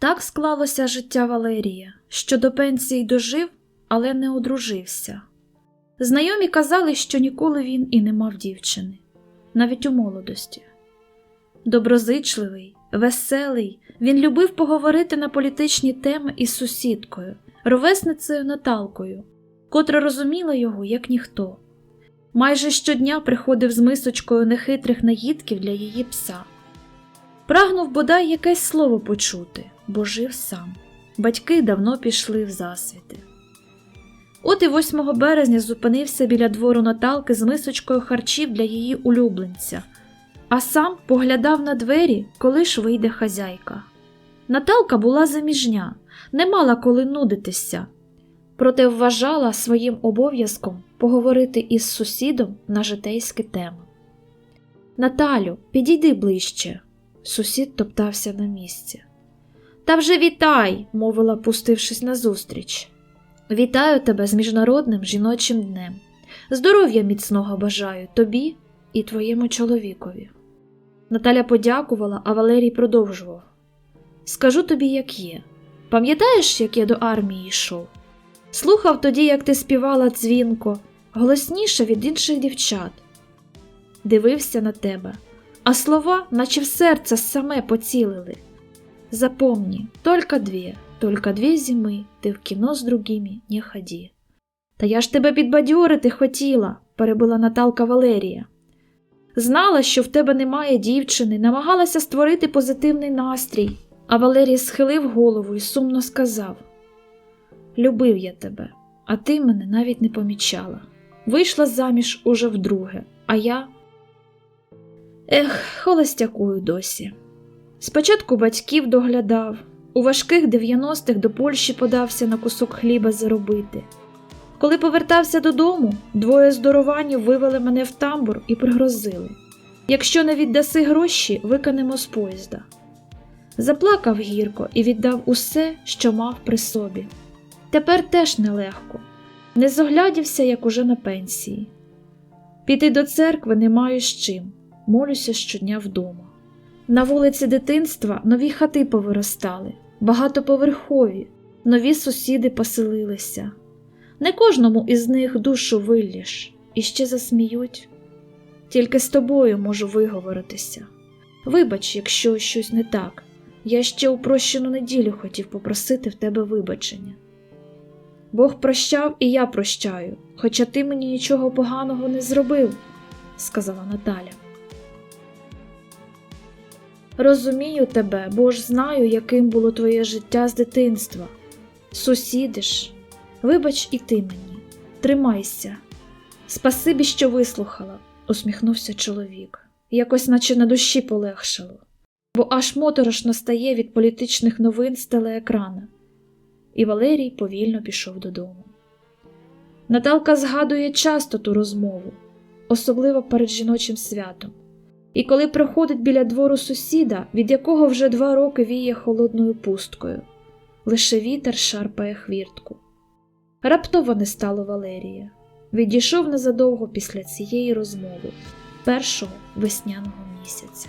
Так склалося життя Валерія, що до пенсії дожив, але не одружився. Знайомі казали, що ніколи він і не мав дівчини, навіть у молодості. Доброзичливий, веселий, він любив поговорити на політичні теми із сусідкою, ровесницею Наталкою, котра розуміла його як ніхто. Майже щодня приходив з мисочкою нехитрих наїдків для її пса. Прагнув бодай якесь слово почути, бо жив сам. Батьки давно пішли в засвіти. От і 8 березня зупинився біля двору Наталки з мисочкою харчів для її улюбленця, а сам поглядав на двері, коли ж вийде хазяйка. Наталка була заміжня, не мала коли нудитися, проте вважала своїм обов'язком поговорити із сусідом на житейські теми. Наталю, підійди ближче. Сусід топтався на місці. Та вже вітай, мовила, пустившись назустріч. Вітаю тебе з Міжнародним жіночим днем. Здоров'я міцного бажаю тобі і твоєму чоловікові. Наталя подякувала, а Валерій продовжував. Скажу тобі, як є. Пам'ятаєш, як я до армії йшов? Слухав тоді, як ти співала дзвінко, голосніше від інших дівчат. Дивився на тебе, а слова, наче в серце саме поцілили. Запомни, только две, только две зими ти в кіно з другими не ході. Та я ж тебе підбадьорити хотіла, перебила Наталка Валерія. Знала, що в тебе немає дівчини, намагалася створити позитивний настрій, а Валерій схилив голову і сумно сказав: Любив я тебе, а ти мене навіть не помічала. Вийшла заміж уже вдруге, а я. Ех, холостякую досі. Спочатку батьків доглядав, у важких 90-х до Польщі подався на кусок хліба заробити. Коли повертався додому, двоє здорованів вивели мене в тамбур і пригрозили якщо не віддаси гроші, викинемо з поїзда. Заплакав гірко і віддав усе, що мав при собі. Тепер теж нелегко, не зоглядівся, як уже на пенсії. Піти до церкви не маю з чим, молюся щодня вдома. На вулиці дитинства нові хати повиростали, багатоповерхові, нові сусіди поселилися. Не кожному із них душу виллєш і ще засміють. Тільки з тобою можу виговоритися. Вибач, якщо щось не так. Я ще у прощену неділю хотів попросити в тебе вибачення. Бог прощав і я прощаю, хоча ти мені нічого поганого не зробив, сказала Наталя. Розумію тебе, бо ж знаю, яким було твоє життя з дитинства. Сусіди ж, вибач і ти мені, тримайся. Спасибі, що вислухала, усміхнувся чоловік. Якось наче на душі полегшало, бо аж моторошно стає від політичних новин з телеекрана. І Валерій повільно пішов додому. Наталка згадує часто ту розмову, особливо перед жіночим святом. І коли проходить біля двору сусіда, від якого вже два роки віє холодною пусткою, лише вітер шарпає хвіртку. Раптово не стало Валерія. Відійшов незадовго після цієї розмови, першого весняного місяця.